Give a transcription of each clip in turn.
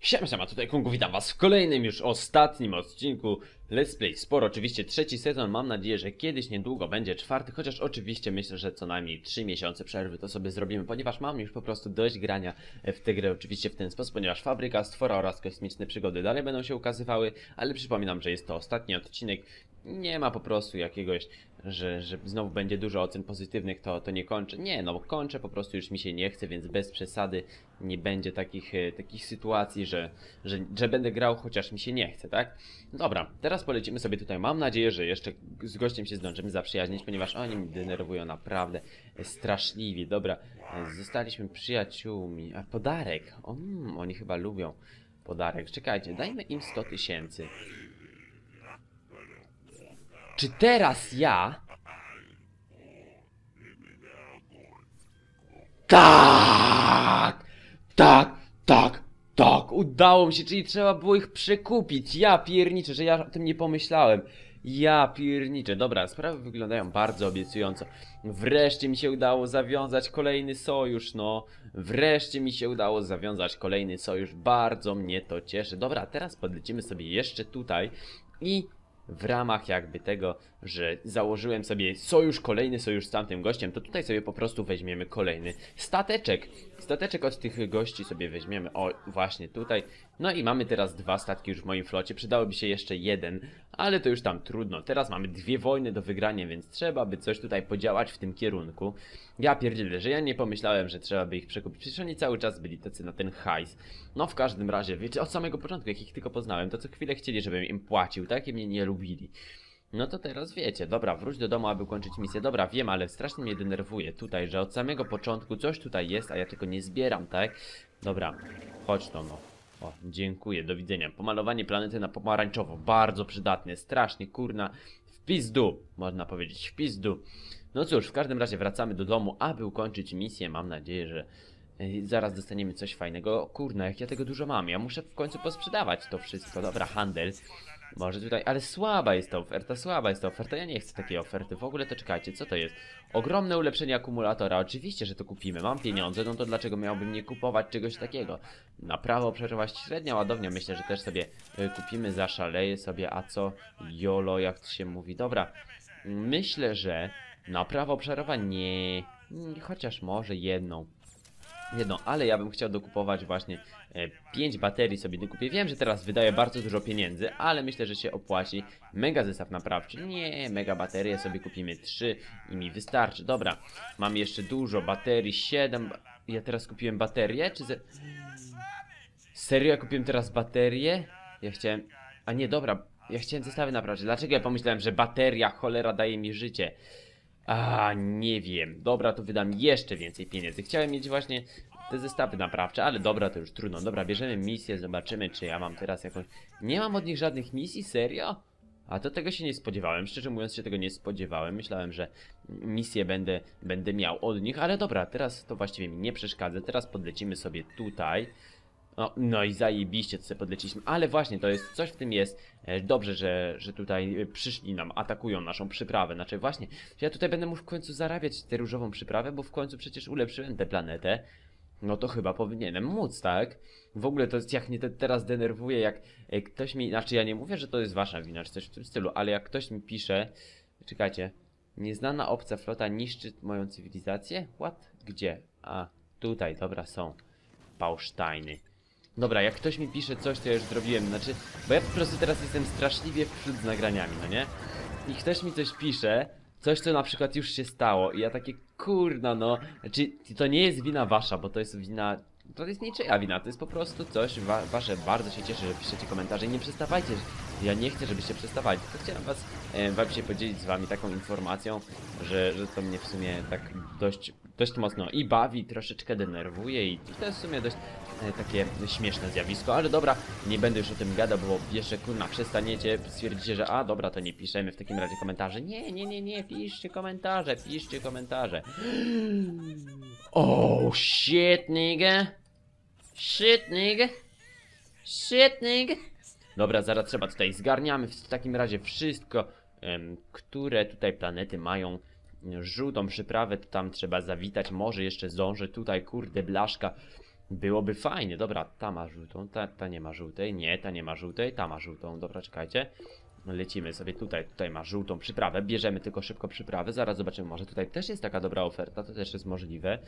Siema, siema, tutaj Kungu, witam was w kolejnym już ostatnim odcinku Let's Play Sporo. Oczywiście trzeci sezon, mam nadzieję, że kiedyś niedługo będzie czwarty, chociaż oczywiście myślę, że co najmniej 3 miesiące przerwy to sobie zrobimy, ponieważ mam już po prostu dość grania w tę grę oczywiście w ten sposób, ponieważ Fabryka, Stwora oraz Kosmiczne Przygody dalej będą się ukazywały, ale przypominam, że jest to ostatni odcinek, nie ma po prostu jakiegoś, że, że znowu będzie dużo ocen pozytywnych, to, to nie kończę. Nie, no kończę, po prostu już mi się nie chce, więc bez przesady nie będzie takich, e, takich sytuacji, że, że, że będę grał, chociaż mi się nie chce, tak? Dobra, teraz polecimy sobie tutaj. Mam nadzieję, że jeszcze z gościem się zdążymy zaprzyjaźnić, ponieważ oni mnie denerwują naprawdę straszliwie. Dobra, e, zostaliśmy przyjaciółmi. A podarek, o, mm, oni chyba lubią podarek. Czekajcie, dajmy im 100 tysięcy. Czy teraz ja... Tak! Tak! Tak! Tak! Udało mi się, czyli trzeba było ich przekupić. Ja pierniczę, że ja o tym nie pomyślałem. Ja pierniczę. Dobra, sprawy wyglądają bardzo obiecująco. Wreszcie mi się udało zawiązać kolejny sojusz, no. Wreszcie mi się udało zawiązać kolejny sojusz. Bardzo mnie to cieszy. Dobra, teraz podlecimy sobie jeszcze tutaj i w ramach jakby tego, że założyłem sobie sojusz, kolejny sojusz z tamtym gościem, to tutaj sobie po prostu weźmiemy kolejny stateczek. Stateczek od tych gości sobie weźmiemy, o właśnie tutaj. No i mamy teraz dwa statki już w moim flocie, przydałoby się jeszcze jeden, ale to już tam trudno. Teraz mamy dwie wojny do wygrania, więc trzeba by coś tutaj podziałać w tym kierunku. Ja pierdzielę, że ja nie pomyślałem, że trzeba by ich przekupić, przecież oni cały czas byli tacy na ten hajs. No w każdym razie, wiecie, od samego początku, jak ich tylko poznałem, to co chwilę chcieli, żebym im płacił, tak? I mnie nie lubili. No to teraz wiecie, dobra, wróć do domu, aby kończyć misję. Dobra, wiem, ale strasznie mnie denerwuje tutaj, że od samego początku coś tutaj jest, a ja tylko nie zbieram, tak? Dobra, chodź to no. O, dziękuję, do widzenia. Pomalowanie planety na pomarańczowo, bardzo przydatne, strasznie, kurna, w pizdu, można powiedzieć, w pizdu. No cóż, w każdym razie wracamy do domu, aby ukończyć misję. Mam nadzieję, że e, zaraz dostaniemy coś fajnego. O, kurna, jak ja tego dużo mam, ja muszę w końcu posprzedawać to wszystko. Dobra, handel. Może tutaj, ale słaba jest ta oferta, słaba jest ta oferta, ja nie chcę takiej oferty. W ogóle to czekajcie, co to jest? Ogromne ulepszenie akumulatora, oczywiście, że to kupimy, mam pieniądze, no to dlaczego miałbym nie kupować czegoś takiego? Na prawo przeżywać średnia ładownia, myślę, że też sobie y, kupimy, zaszaleję sobie, a co? YOLO, jak to się mówi, dobra. Myślę, że na prawo nie, chociaż może jedną. Jedną, ale ja bym chciał dokupować właśnie 5 baterii sobie dokupię. Wiem, że teraz wydaję bardzo dużo pieniędzy, ale myślę, że się opłaci. Mega zestaw naprawczy. Nie, mega baterie sobie kupimy 3 i mi wystarczy. Dobra, mam jeszcze dużo baterii, 7. Ja teraz kupiłem baterię, czy ze... Serio, ja kupiłem teraz baterię? Ja chciałem... A nie, dobra, ja chciałem zestawy naprawcze. Dlaczego ja pomyślałem, że bateria cholera daje mi życie? A, nie wiem. Dobra, to wydam jeszcze więcej pieniędzy. Chciałem mieć właśnie te zestawy naprawcze, ale dobra, to już trudno. Dobra, bierzemy misję, zobaczymy, czy ja mam teraz jakąś... Nie mam od nich żadnych misji? Serio? A to tego się nie spodziewałem, szczerze mówiąc się tego nie spodziewałem. Myślałem, że misję będę, będę miał od nich, ale dobra, teraz to właściwie mi nie przeszkadza. Teraz podlecimy sobie tutaj. No, no i zajebiście to sobie podleciliśmy, ale właśnie to jest, coś w tym jest. E, dobrze, że, że tutaj przyszli nam, atakują naszą przyprawę. Znaczy właśnie, ja tutaj będę mógł w końcu zarabiać tę różową przyprawę, bo w końcu przecież ulepszyłem tę planetę. No to chyba powinienem móc, tak? W ogóle to jest, jak mnie te, teraz denerwuje, jak e, ktoś mi, znaczy ja nie mówię, że to jest wasza wina, czy coś w tym stylu, ale jak ktoś mi pisze, czekajcie, nieznana obca flota niszczy moją cywilizację? What? Gdzie? A, tutaj, dobra, są. Pałsztajny. Dobra, jak ktoś mi pisze coś, to ja już zrobiłem, znaczy, bo ja po prostu teraz jestem straszliwie w przód z nagraniami, no nie? I ktoś mi coś pisze, coś co na przykład już się stało i ja takie, kurna no, znaczy, to nie jest wina wasza, bo to jest wina, to jest niczyja wina, to jest po prostu coś wa wasze, bardzo się cieszę, że piszecie komentarze i nie przestawajcie, ja nie chcę, żebyście przestawali, tylko chciałem was e, właśnie podzielić z wami taką informacją, że, że to mnie w sumie tak dość, dość mocno i bawi, troszeczkę denerwuje i to jest w sumie dość e, takie śmieszne zjawisko, ale dobra, nie będę już o tym gadał, bo jeszcze kurna przestaniecie, stwierdzicie, że a dobra, to nie piszemy w takim razie komentarzy. Nie, nie, nie, nie, piszcie komentarze, piszcie komentarze. Oh, shit, nigga. Shit, nigga. Shit, nigga. Dobra, zaraz trzeba tutaj zgarniamy w takim razie wszystko, które tutaj planety mają żółtą przyprawę, to tam trzeba zawitać, może jeszcze zdążę tutaj, kurde, blaszka. Byłoby fajnie, dobra, ta ma żółtą, ta, ta nie ma żółtej, nie, ta nie ma żółtej, ta ma żółtą, dobra, czekajcie. Lecimy sobie tutaj, tutaj ma żółtą przyprawę, bierzemy tylko szybko przyprawę, zaraz zobaczymy, może tutaj też jest taka dobra oferta, to też jest możliwe.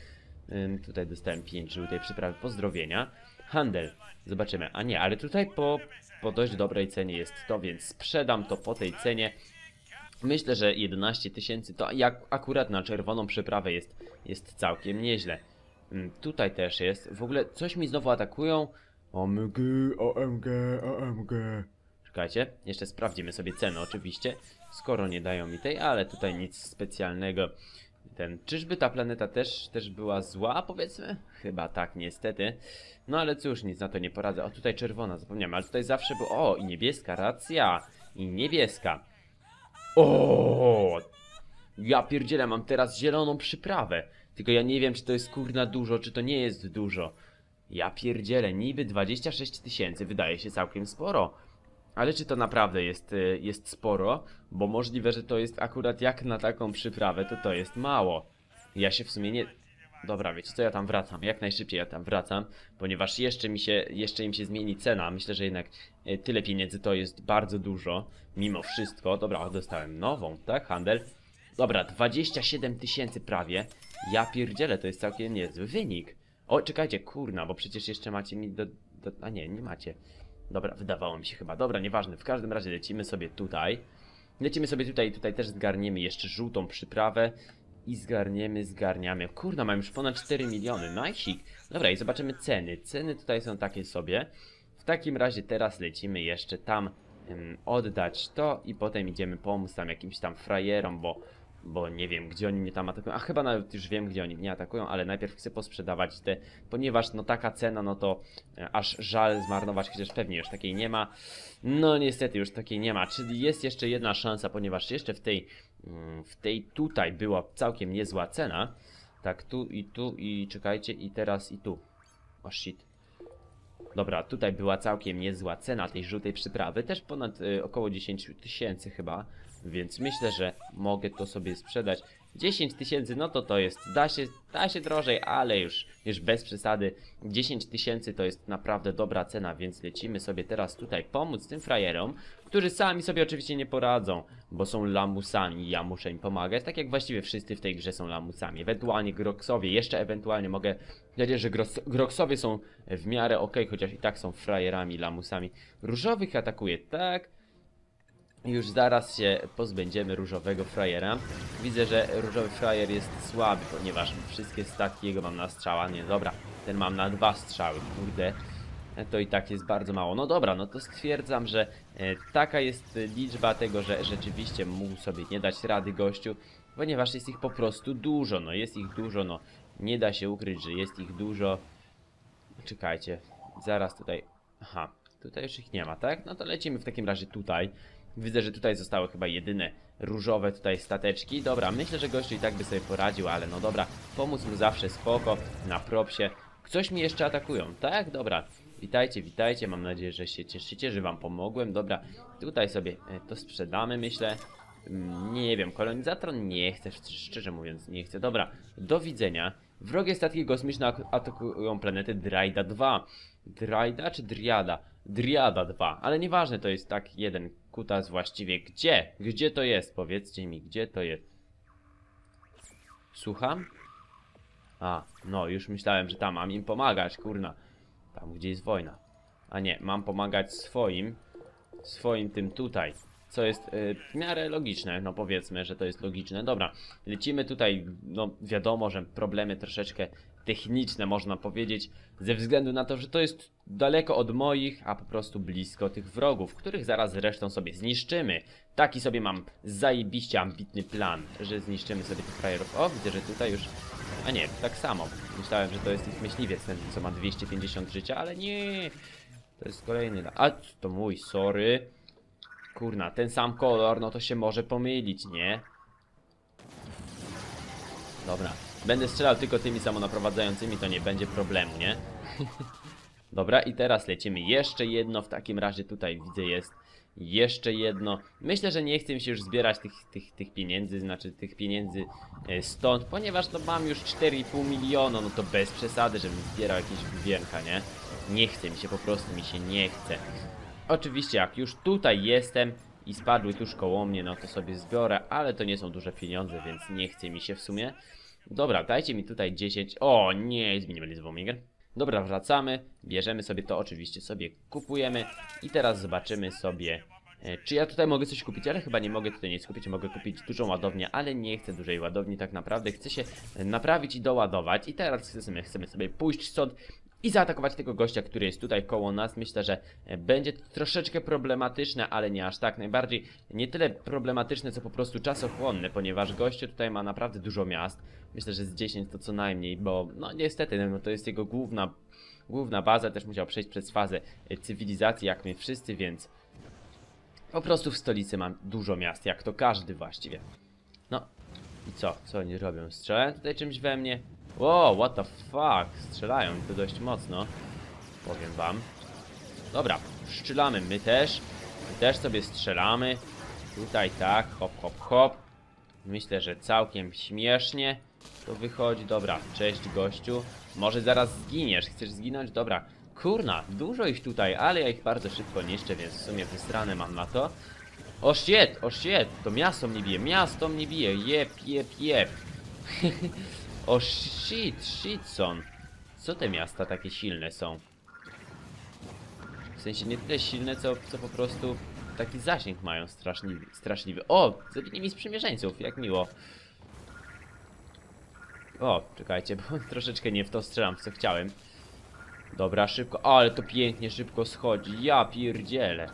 Ym, tutaj dostałem 5 żółtej przyprawy, pozdrowienia. Handel, zobaczymy, a nie, ale tutaj po, po dość dobrej cenie jest to, więc sprzedam to po tej cenie. Myślę, że 11 tysięcy to jak akurat na czerwoną przyprawę jest, jest całkiem nieźle. Mm, Tutaj też jest. W ogóle coś mi znowu atakują. OMG, OMG, OMG. Czekajcie, jeszcze sprawdzimy sobie cenę oczywiście. Skoro nie dają mi tej, ale tutaj nic specjalnego. Ten, czyżby ta planeta też, też była zła, powiedzmy? Chyba tak, niestety. No ale cóż, nic na to nie poradzę. O, tutaj czerwona, zapomniałem, ale tutaj zawsze było... O, i niebieska, racja. I niebieska. O! Ja pierdzielę, mam teraz zieloną przyprawę. Tylko ja nie wiem, czy to jest kurna dużo, czy to nie jest dużo. Ja pierdzielę, niby 26 tysięcy, wydaje się całkiem sporo. Ale czy to naprawdę jest, y, jest sporo? Bo możliwe, że to jest akurat jak na taką przyprawę, to to jest mało. Ja się w sumie nie... Dobra, wiecie co, ja tam wracam, jak najszybciej ja tam wracam, ponieważ jeszcze mi się, jeszcze im się zmieni cena, myślę, że jednak y, tyle pieniędzy to jest bardzo dużo, mimo wszystko. Dobra, dostałem nową, tak, handel? Dobra, 27 tysięcy prawie, ja pierdzielę, to jest całkiem niezły wynik. O, czekajcie, kurna, bo przecież jeszcze macie mi do... do a nie, nie macie. Dobra, wydawało mi się chyba. Dobra, nieważne. W każdym razie lecimy sobie tutaj. Lecimy sobie tutaj tutaj też zgarniemy jeszcze żółtą przyprawę. I zgarniemy, zgarniamy. Kurna, mam już ponad 4 miliony. Najsik. Dobra, i zobaczymy ceny. Ceny tutaj są takie sobie. W takim razie teraz lecimy jeszcze tam oddać to i potem idziemy pomóc tam jakimś tam frajerom, bo bo nie wiem, gdzie oni mnie tam atakują. A chyba nawet już wiem, gdzie oni mnie atakują, ale najpierw chcę posprzedawać te, ponieważ no taka cena, no to e, aż żal zmarnować, chociaż pewnie już takiej nie ma. No niestety już takiej nie ma, czyli jest jeszcze jedna szansa, ponieważ jeszcze w tej, w tej tutaj była całkiem niezła cena. Tak, tu i tu i czekajcie, i teraz i tu. O shit. Dobra, tutaj była całkiem niezła cena tej żółtej przyprawy, też ponad y, około 10 tysięcy chyba, więc myślę, że mogę to sobie sprzedać. 10 tysięcy, no to to jest, da się, da się drożej, ale już, już bez przesady. 10 tysięcy to jest naprawdę dobra cena, więc lecimy sobie teraz tutaj pomóc tym frajerom, którzy sami sobie oczywiście nie poradzą, bo są lamusami, ja muszę im pomagać, tak jak właściwie wszyscy w tej grze są lamusami. Ewentualnie Groxowie, jeszcze ewentualnie mogę powiedzieć, że Gros Groxowie są w miarę ok, chociaż i tak są frajerami, lamusami. Różowych atakuje, tak? Już zaraz się pozbędziemy różowego frajera. Widzę, że różowy frajer jest słaby, ponieważ wszystkie statki jego mam na strzała. Nie, dobra, ten mam na dwa strzały, kurde. To i tak jest bardzo mało. No dobra, no to stwierdzam, że e, taka jest liczba tego, że rzeczywiście mógł sobie nie dać rady gościu, ponieważ jest ich po prostu dużo, no jest ich dużo, no nie da się ukryć, że jest ich dużo. Czekajcie, zaraz tutaj, aha, tutaj już ich nie ma, tak? No to lecimy w takim razie tutaj. Widzę, że tutaj zostały chyba jedyne różowe tutaj stateczki. Dobra, myślę, że gościu i tak by sobie poradził, ale no dobra, pomóc mu zawsze spoko, na propsie. Coś mi jeszcze atakują, tak? Dobra, witajcie, witajcie, mam nadzieję, że się cieszycie, że wam pomogłem. Dobra, tutaj sobie e, to sprzedamy, myślę. Mm, Nie wiem, kolonizator nie szcz- szczerze mówiąc, nie chcę. Dobra, do widzenia. Wrogie statki kosmiczne ak- atakują planetę Dryda 2. Dryda czy Driada? Driada 2, ale nieważne, to jest tak jeden kutas właściwie. Gdzie? Gdzie to jest? Powiedzcie mi, gdzie to jest? Słucham? A, no, już myślałem, że tam mam im pomagać, kurna. Tam, gdzie jest wojna. A nie, mam pomagać swoim, swoim tym tutaj. Co jest y, w miarę logiczne, no powiedzmy, że to jest logiczne. Dobra, lecimy tutaj, no wiadomo, że problemy troszeczkę techniczne można powiedzieć, ze względu na to, że to jest daleko od moich, a po prostu blisko tych wrogów, których zaraz zresztą sobie zniszczymy. Taki sobie mam zajebiście ambitny plan, że zniszczymy sobie tych frajerów. O, widzę, że tutaj już... A nie, tak samo. Myślałem, że to jest ich myśliwiec, ten co ma 250 życia, ale nie. To jest kolejny... A, to mój, sorry. Kurna, ten sam kolor, no to się może pomylić, nie? Dobra, będę strzelał tylko tymi samonaprowadzającymi, to nie będzie problemu, nie? Dobra, i teraz lecimy jeszcze jedno, w takim razie tutaj widzę jest jeszcze jedno. Myślę, że nie chcę mi się już zbierać tych, tych, tych pieniędzy, znaczy tych pieniędzy e, stąd, ponieważ no mam już 4,5 miliona, no to bez przesady, żebym zbierał jakieś główienka, nie? Nie chce mi się, po prostu mi się nie chce. Oczywiście, jak już tutaj jestem i spadły tuż koło mnie, no to sobie zbiorę, ale to nie są duże pieniądze, więc nie chce mi się w sumie. Dobra, dajcie mi tutaj 10. O, nie, jest minimalizm. Dobra, wracamy, bierzemy sobie to, oczywiście sobie kupujemy. I teraz zobaczymy sobie, e, czy ja tutaj mogę coś kupić, ale chyba nie mogę tutaj nic kupić, mogę kupić dużą ładownię, ale nie chcę dużej ładowni, tak naprawdę. Chcę się e, naprawić i doładować. I teraz chcemy, chcemy sobie pójść stąd i zaatakować tego gościa, który jest tutaj koło nas. Myślę, że e, będzie to troszeczkę problematyczne, ale nie aż tak. Najbardziej nie tyle problematyczne, co po prostu czasochłonne, ponieważ gościu tutaj ma naprawdę dużo miast. Myślę, że z 10 to co najmniej, bo no niestety, no to jest jego główna, główna baza. Też musiał przejść przez fazę e, cywilizacji, jak my wszyscy, więc po prostu w stolicy mam dużo miast, jak to każdy właściwie. No i co? Co oni robią? Strzelają tutaj czymś we mnie? Wow, what the fuck? Strzelają to dość mocno. Powiem wam. Dobra, strzelamy my też. My też sobie strzelamy. Tutaj tak, hop, hop, hop. Myślę, że całkiem śmiesznie to wychodzi. Dobra, cześć gościu. Może zaraz zginiesz. Chcesz zginąć? Dobra. Kurna, dużo ich tutaj, ale ja ich bardzo szybko niszczę, więc w sumie wysrane mam na to. O shit, o shit, to miasto mnie bije, miasto mnie bije, jep, jep, jep. o shit, shitson. Co te miasta takie silne są? W sensie nie tyle silne, co, co po prostu taki zasięg mają straszliwy. straszliwy. O, zabili mi sprzymierzeńców, jak miło. O, czekajcie, bo troszeczkę nie w to strzelam, co chciałem. Dobra, szybko, ale to pięknie szybko schodzi, ja pierdzielę.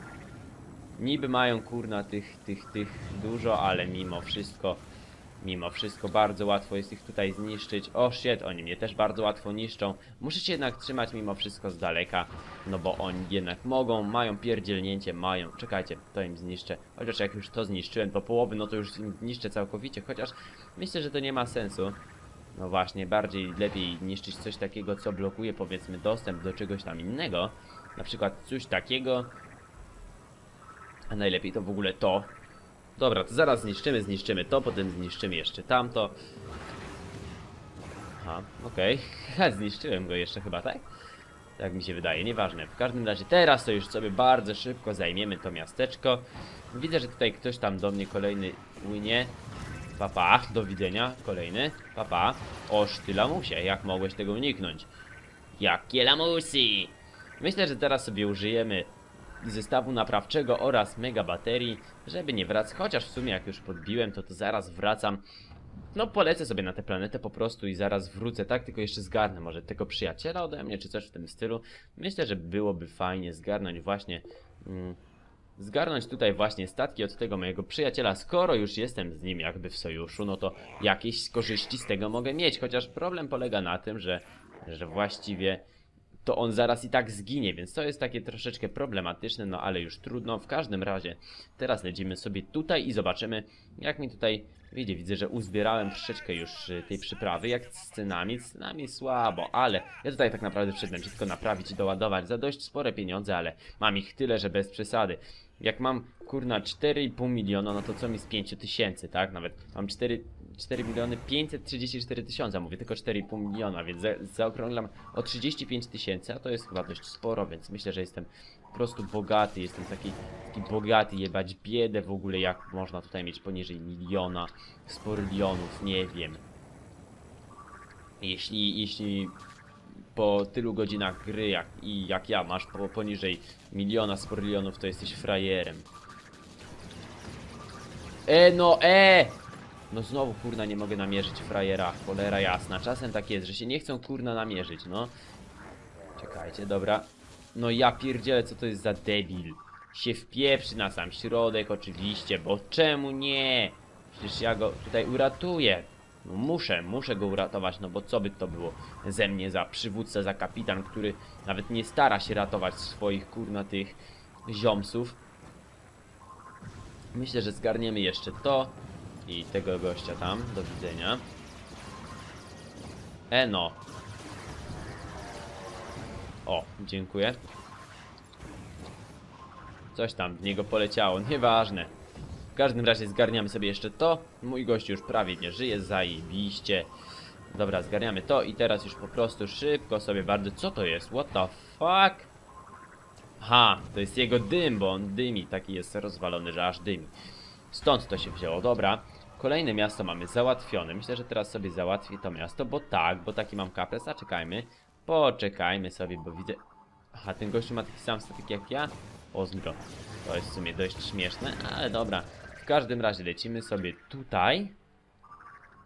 Niby mają kurna tych, tych, tych dużo, ale mimo wszystko, mimo wszystko bardzo łatwo jest ich tutaj zniszczyć. O shit, oni mnie też bardzo łatwo niszczą. Muszę się jednak trzymać mimo wszystko z daleka, no bo oni jednak mogą, mają pierdzielnięcie, mają. Czekajcie, to im zniszczę. Chociaż jak już to zniszczyłem do połowy, no to już im zniszczę całkowicie, chociaż myślę, że to nie ma sensu. No właśnie, bardziej lepiej niszczyć coś takiego, co blokuje powiedzmy dostęp do czegoś tam innego. Na przykład coś takiego, a najlepiej to w ogóle to. Dobra, to zaraz zniszczymy, zniszczymy to, potem zniszczymy jeszcze tamto. Aha, okej. Okay. Zniszczyłem go jeszcze chyba, tak? Tak mi się wydaje, nieważne. W każdym razie teraz to już sobie bardzo szybko zajmiemy to miasteczko. Widzę, że tutaj ktoś tam do mnie kolejny płynie. Papa, do widzenia, kolejny. Papa. Oż ty lamusie, jak mogłeś tego uniknąć? Jakie lamusy! Myślę, że teraz sobie użyjemy zestawu naprawczego oraz mega baterii, żeby nie wracać, chociaż w sumie jak już podbiłem, to to zaraz wracam. No polecę sobie na tę planetę po prostu i zaraz wrócę, tak? Tylko jeszcze zgarnę może tego przyjaciela ode mnie, czy coś w tym stylu. Myślę, że byłoby fajnie zgarnąć właśnie... Mm, zgarnąć tutaj właśnie statki od tego mojego przyjaciela, skoro już jestem z nim jakby w sojuszu, no to jakieś korzyści z tego mogę mieć, chociaż problem polega na tym, że, że właściwie to on zaraz i tak zginie, więc to jest takie troszeczkę problematyczne, no ale już trudno. W każdym razie teraz lecimy sobie tutaj i zobaczymy, jak mi tutaj widzę, widzę, że uzbierałem troszeczkę już y, tej przyprawy, jak z cenami, z cenami słabo, ale ja tutaj tak naprawdę wszedłem się tylko naprawić i doładować za dość spore pieniądze, ale mam ich tyle, że bez przesady. Jak mam, kurna, 4,5 miliona, no to co mi z 5 tysięcy, tak? Nawet mam 4, 4 miliony 534 tysiące, mówię tylko 4,5 miliona, więc za, zaokrąglam o 35 tysięcy, a to jest chyba dość sporo, więc myślę, że jestem po prostu bogaty, jestem taki, taki bogaty, jebać biedę w ogóle, jak można tutaj mieć poniżej miliona sporylionów, nie wiem. Jeśli, jeśli po tylu godzinach gry, jak, i jak ja masz po, poniżej miliona sporylionów, to jesteś frajerem. E, no, e! No znowu kurna nie mogę namierzyć frajera, cholera jasna. Czasem tak jest, że się nie chcą kurna namierzyć, no. Czekajcie, dobra. No ja pierdzielę, co to jest za debil. Się wpieprzy na sam środek oczywiście, bo czemu nie? Przecież ja go tutaj uratuję. No muszę, muszę go uratować, no bo co by to było ze mnie za przywódca, za kapitan, który nawet nie stara się ratować swoich kurna tych ziomsów. Myślę, że zgarniemy jeszcze to i tego gościa tam. Do widzenia. Eno. O, dziękuję. Coś tam w niego poleciało, nieważne. Każdym razie zgarniamy sobie jeszcze to. Mój gość już prawie nie żyje, zajebiście. Dobra, zgarniamy to i teraz już po prostu szybko sobie bardzo... Co to jest? What the fuck? Ha, to jest jego dym, bo on dymi, taki jest rozwalony, że aż dymi. Stąd to się wzięło, dobra. Kolejne miasto mamy załatwione. Myślę, że teraz sobie załatwię to miasto, bo tak, bo taki mam kapres. A czekajmy. Poczekajmy sobie, bo widzę... Aha, ten gościu ma taki sam statyk jak ja? Pozdro. To jest w sumie dość śmieszne, ale dobra. Każdym razie lecimy sobie tutaj.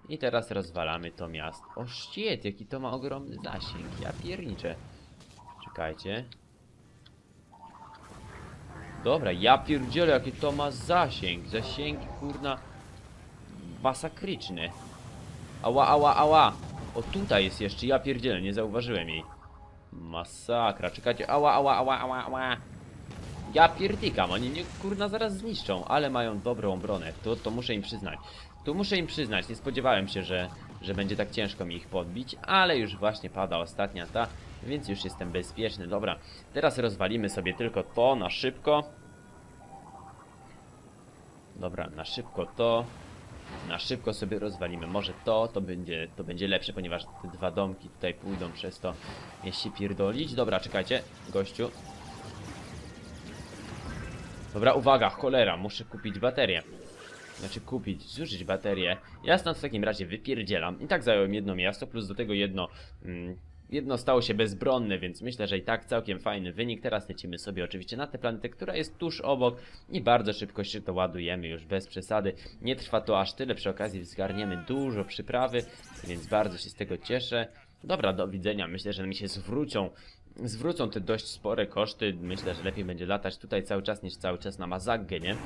I teraz rozwalamy to miasto. O shit, jaki to ma ogromny zasięg. Ja pierniczę. Czekajcie. Dobra, ja pierdzielę, jaki to ma zasięg. Zasięgi, kurna, masakryczne. Ała, ała, ała. O, tutaj jest jeszcze, ja pierdzielę, nie zauważyłem jej. Masakra, czekajcie, ała, ała, ała, ała, ała. Ja pierdykam, oni mnie kurna zaraz zniszczą, ale mają dobrą obronę, to, to muszę im przyznać. Tu muszę im przyznać, nie spodziewałem się, że, że będzie tak ciężko mi ich podbić, ale już właśnie pada ostatnia ta, więc już jestem bezpieczny. Dobra, teraz rozwalimy sobie tylko to na szybko. Dobra, na szybko to. Na szybko sobie rozwalimy. Może to, to będzie, to będzie lepsze, ponieważ te dwa domki tutaj pójdą przez to, jeśli pierdolić. Dobra, czekajcie, gościu. Dobra, uwaga, cholera, muszę kupić baterię. Znaczy kupić, zużyć baterię. Ja stąd w takim razie wypierdzielam. I tak zająłem jedno miasto, plus do tego jedno... Mm, jedno stało się bezbronne, więc myślę, że i tak całkiem fajny wynik. Teraz lecimy sobie oczywiście na tę planetę, która jest tuż obok i bardzo szybko się to ładujemy, już bez przesady. Nie trwa to aż tyle, przy okazji zgarniemy dużo przyprawy, więc bardzo się z tego cieszę. Dobra, do widzenia. Myślę, że mi się zwrócą zwrócą te dość spore koszty. Myślę, że lepiej będzie latać tutaj cały czas niż cały czas na Mazaggę, nie?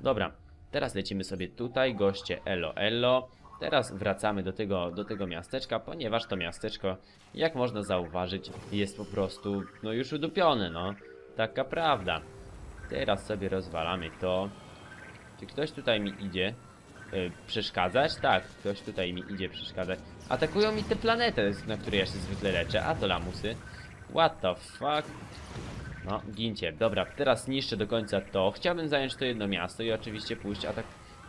Dobra, teraz lecimy sobie tutaj, goście elo elo. Teraz wracamy do tego, do tego miasteczka, ponieważ to miasteczko, jak można zauważyć, jest po prostu, no już udupione, no. Taka prawda. Teraz sobie rozwalamy to. Czy ktoś tutaj mi idzie y, przeszkadzać? Tak, ktoś tutaj mi idzie przeszkadzać. Atakują mi tę planetę, na której ja się zwykle leczę, a to lamusy. What the fuck? No, gincie. Dobra, teraz niszczę do końca to. Chciałbym zająć to jedno miasto i oczywiście pójść atak...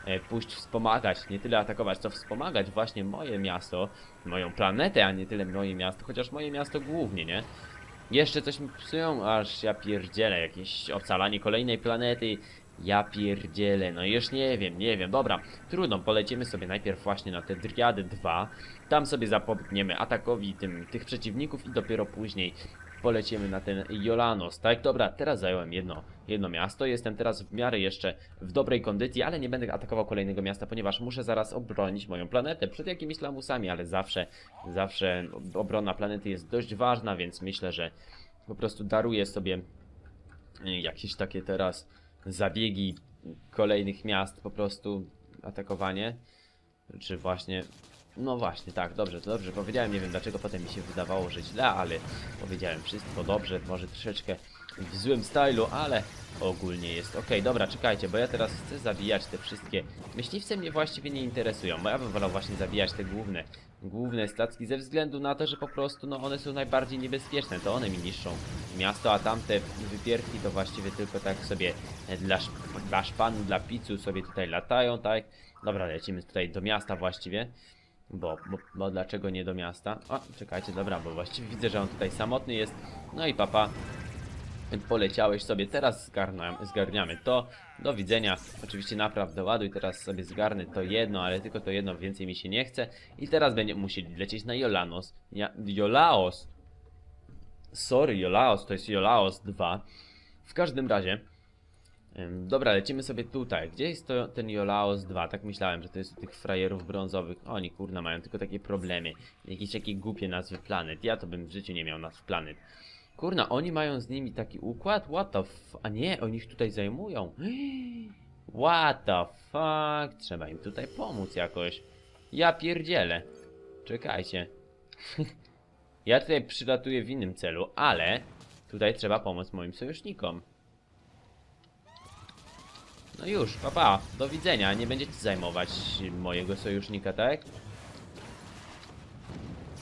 E, pójść wspomagać, nie tyle atakować, co wspomagać właśnie moje miasto, moją planetę, a nie tyle moje miasto, chociaż moje miasto głównie, nie? Jeszcze coś mi psują, aż ja pierdzielę, jakieś ocalanie kolejnej planety, ja pierdzielę, no już nie wiem, nie wiem, dobra, trudno, polecimy sobie najpierw właśnie na te Driady 2, tam sobie zapobiegniemy atakowi tym, tych przeciwników i dopiero później polecimy na ten Jolanos, tak? Dobra, teraz zająłem jedno, jedno miasto, jestem teraz w miarę jeszcze w dobrej kondycji, ale nie będę atakował kolejnego miasta, ponieważ muszę zaraz obronić moją planetę przed jakimiś lamusami, ale zawsze, zawsze obrona planety jest dość ważna, więc myślę, że po prostu daruję sobie jakieś takie teraz zabiegi kolejnych miast, po prostu atakowanie, czy właśnie no właśnie, tak, dobrze, to dobrze powiedziałem, nie wiem dlaczego potem mi się wydawało, że źle, ale powiedziałem wszystko dobrze, może troszeczkę w złym stylu, ale ogólnie jest ok. Dobra, czekajcie, bo ja teraz chcę zabijać te wszystkie... Myśliwce mnie właściwie nie interesują, bo ja bym wolał właśnie zabijać te główne, główne statki ze względu na to, że po prostu, no one są najbardziej niebezpieczne, to one mi niszczą miasto, a tamte wypierdki to właściwie tylko tak sobie dla, szp dla szpanu, dla pizzu sobie tutaj latają, tak? Dobra, lecimy tutaj do miasta właściwie. Bo, bo, bo dlaczego nie do miasta? O, czekajcie, dobra, bo właściwie widzę, że on tutaj samotny jest. No i papa, poleciałeś sobie, teraz zgarniamy to. Do widzenia. Oczywiście naprawdę ładuj, teraz sobie zgarnę to jedno, ale tylko to jedno, więcej mi się nie chce. I teraz będziemy musieli lecieć na Jolanos. Ja, Jolaos. Sorry, Jolaos, to jest Jolaos 2. W każdym razie, Dobra, lecimy sobie tutaj. Gdzie jest to, ten Jolaos 2? Tak myślałem, że to jest u tych frajerów brązowych. Oni kurna mają tylko takie problemy. Jakieś takie głupie nazwy planet. Ja to bym w życiu nie miał nazw planet. Kurna, oni mają z nimi taki układ? What the f... A nie, oni ich tutaj zajmują. What the fuck? Trzeba im tutaj pomóc jakoś. Ja pierdzielę. Czekajcie. ja tutaj przylatuję w innym celu, ale tutaj trzeba pomóc moim sojusznikom. No już, papa, do widzenia. Nie będziecie zajmować mojego sojusznika, tak?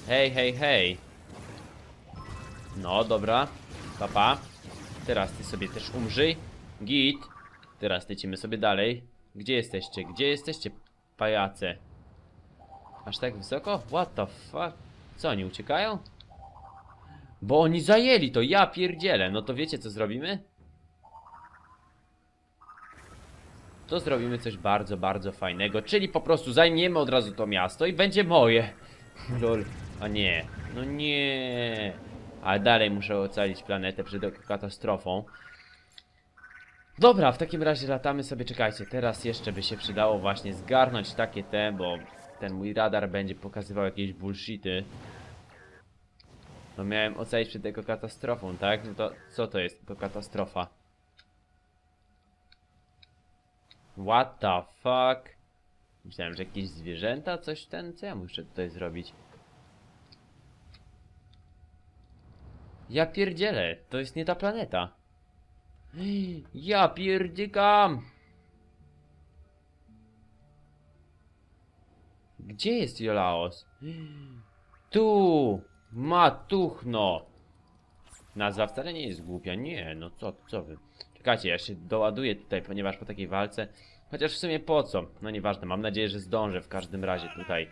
Hej, hej, hej. No, dobra. Papa. Teraz ty sobie też umrzyj. Git. Teraz lecimy sobie dalej. Gdzie jesteście? Gdzie jesteście, pajace? Aż tak wysoko? What the fuck? Co, oni uciekają? Bo oni zajęli to, ja pierdzielę. No to wiecie co zrobimy? To zrobimy coś bardzo, bardzo fajnego, czyli po prostu zajmiemy od razu to miasto i będzie moje. Lol. A nie, no nie. A dalej muszę ocalić planetę przed katastrofą. Dobra, w takim razie latamy sobie, czekajcie, teraz jeszcze by się przydało właśnie zgarnąć takie te, bo ten mój radar będzie pokazywał jakieś bullshity. No miałem ocalić przed tego katastrofą, tak? No to co to jest to katastrofa? What the fuck? Myślałem, że jakieś zwierzęta, coś ten, co ja muszę tutaj zrobić? Ja pierdzielę, to jest nie ta planeta. Ja pierdykam! Gdzie jest Jolaos? Tu! Matuchno! Nazwa wcale nie jest głupia, nie, no co, co wy. Czekajcie, ja się doładuję tutaj, ponieważ po takiej walce... Chociaż w sumie po co? No nieważne, mam nadzieję, że zdążę w każdym razie tutaj.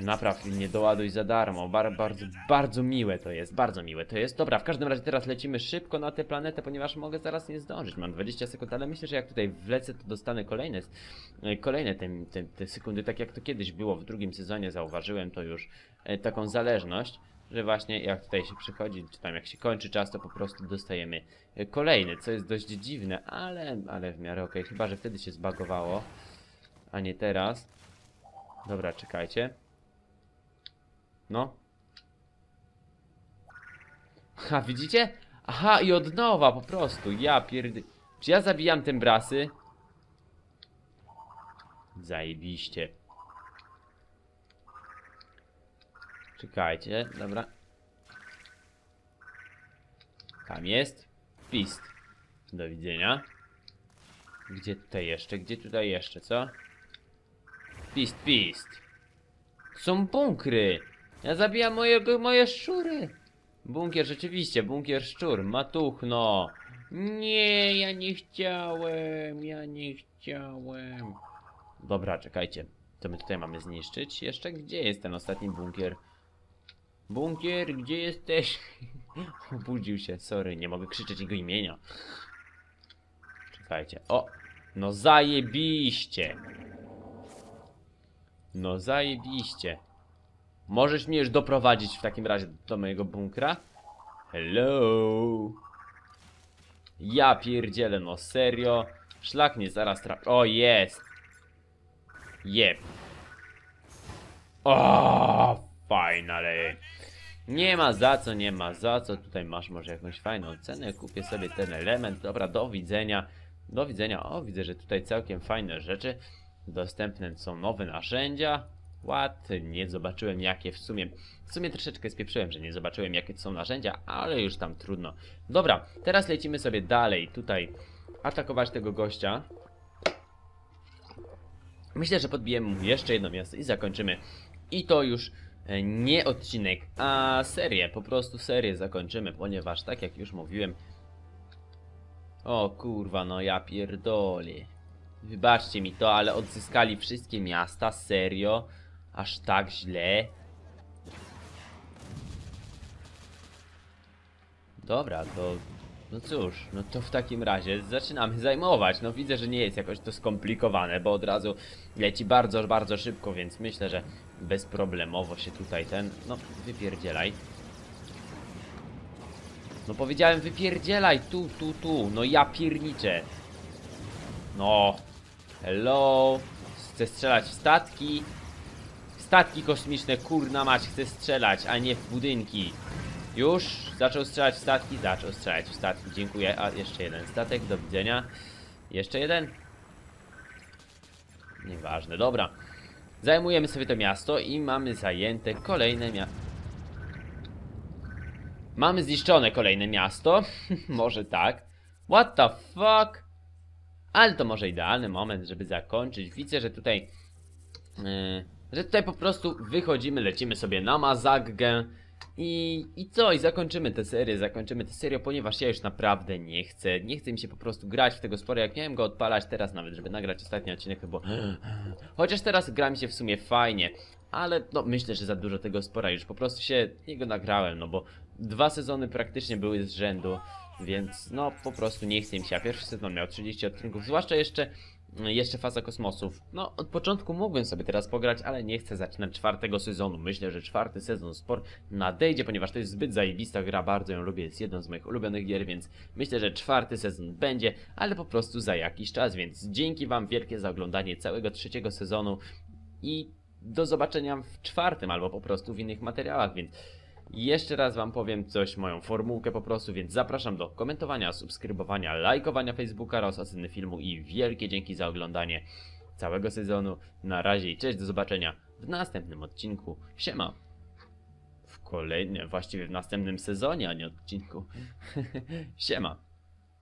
Napraw nie doładuj za darmo. Bar bardzo, bardzo miłe to jest, bardzo miłe to jest. Dobra, w każdym razie teraz lecimy szybko na tę planetę, ponieważ mogę zaraz nie zdążyć. Mam 20 sekund, ale myślę, że jak tutaj wlecę, to dostanę kolejne, e, kolejne te, te, te sekundy, tak jak to kiedyś było w drugim sezonie, zauważyłem to już, e, taką zależność że właśnie jak tutaj się przychodzi, czy tam jak się kończy czas, to po prostu dostajemy e, kolejny, co jest dość dziwne, ale, ale w miarę okej, chyba, że wtedy się zbagowało, a nie teraz. Dobra, czekajcie. No. Ha, widzicie? Aha, i od nowa po prostu, ja pierdy... Czy ja zabijam tym brasy? Zajebiście. Czekajcie, dobra. Tam jest. Pist. Do widzenia. Gdzie tutaj jeszcze? Gdzie tutaj jeszcze, co? Pist, pist. Są bunkry. Ja zabijam moje, szczury. Bunkier, rzeczywiście, bunkier szczur. Matuchno. Nie, ja nie chciałem. Ja nie chciałem. Dobra, czekajcie. Co my tutaj mamy zniszczyć? Jeszcze gdzie jest ten ostatni bunkier? Bunkier, gdzie jesteś? Obudził się, sorry, nie mogę krzyczeć jego imienia. Czekajcie, o! No zajebiście! No zajebiście. Możesz mnie już doprowadzić w takim razie do mojego bunkra? Hello! Ja pierdzielę, no serio? Szlak mnie zaraz trafi. O, jest! Jep. O, finally. Nie ma za co, nie ma za co. Tutaj masz może jakąś fajną cenę. Kupię sobie ten element. Dobra, do widzenia. Do widzenia. O, widzę, że tutaj całkiem fajne rzeczy. Dostępne są nowe narzędzia. Ładnie, zobaczyłem jakie w sumie. W sumie troszeczkę spieprzyłem, że nie zobaczyłem jakie to są narzędzia, ale już tam trudno. Dobra, teraz lecimy sobie dalej. Tutaj atakować tego gościa. Myślę, że podbijemy mu jeszcze jedno miasto i zakończymy. I to już e, nie odcinek, a serię. Po prostu serię zakończymy, ponieważ tak jak już mówiłem... O kurwa, no ja pierdolę. Wybaczcie mi to, ale odzyskali wszystkie miasta, serio? Aż tak źle? Dobra, to... No cóż, no to w takim razie zaczynamy zajmować. No widzę, że nie jest jakoś to skomplikowane, bo od razu leci bardzo, bardzo szybko, więc myślę, że bezproblemowo się tutaj ten... No, wypierdzielaj. No powiedziałem wypierdzielaj, tu, tu, tu. No ja pierniczę. No. Hello. Chcę strzelać w statki. Statki kosmiczne, kurna mać, chcę strzelać, a nie w budynki. Już zaczął strzelać w statki, zaczął strzelać w statki, dziękuję. A jeszcze jeden statek, do widzenia. Jeszcze jeden. Nieważne, dobra. Zajmujemy sobie to miasto i mamy zajęte kolejne miasto. Mamy zniszczone kolejne miasto. może tak. What the fuck? Ale to może idealny moment, żeby zakończyć. Widzę, że tutaj... Yy, że tutaj po prostu wychodzimy, lecimy sobie na Mazaggę I, I co? I zakończymy tę serię, zakończymy tę serię, ponieważ ja już naprawdę nie chcę, nie chcę mi się po prostu grać w tego spora, jak miałem go odpalać teraz nawet, żeby nagrać ostatni odcinek, było... Chociaż teraz gra mi się w sumie fajnie, ale no myślę, że za dużo tego spora. Już po prostu się niego nagrałem, no bo dwa sezony praktycznie były z rzędu, więc no po prostu nie chcę mi się, a pierwszy sezon miał 30 odcinków, zwłaszcza jeszcze jeszcze faza kosmosów. No, od początku mogłem sobie teraz pograć, ale nie chcę zaczynać czwartego sezonu. Myślę, że czwarty sezon Sport nadejdzie, ponieważ to jest zbyt zajebista gra, bardzo ją lubię, jest jedną z moich ulubionych gier, więc myślę, że czwarty sezon będzie, ale po prostu za jakiś czas, więc dzięki wam wielkie za oglądanie całego trzeciego sezonu i do zobaczenia w czwartym albo po prostu w innych materiałach, więc jeszcze raz wam powiem coś, moją formułkę po prostu, więc zapraszam do komentowania, subskrybowania, lajkowania Facebooka oraz oceny filmu i wielkie dzięki za oglądanie całego sezonu. Na razie i cześć, do zobaczenia w następnym odcinku. Siema! W kolejnym, właściwie w następnym sezonie, a nie odcinku. Siema!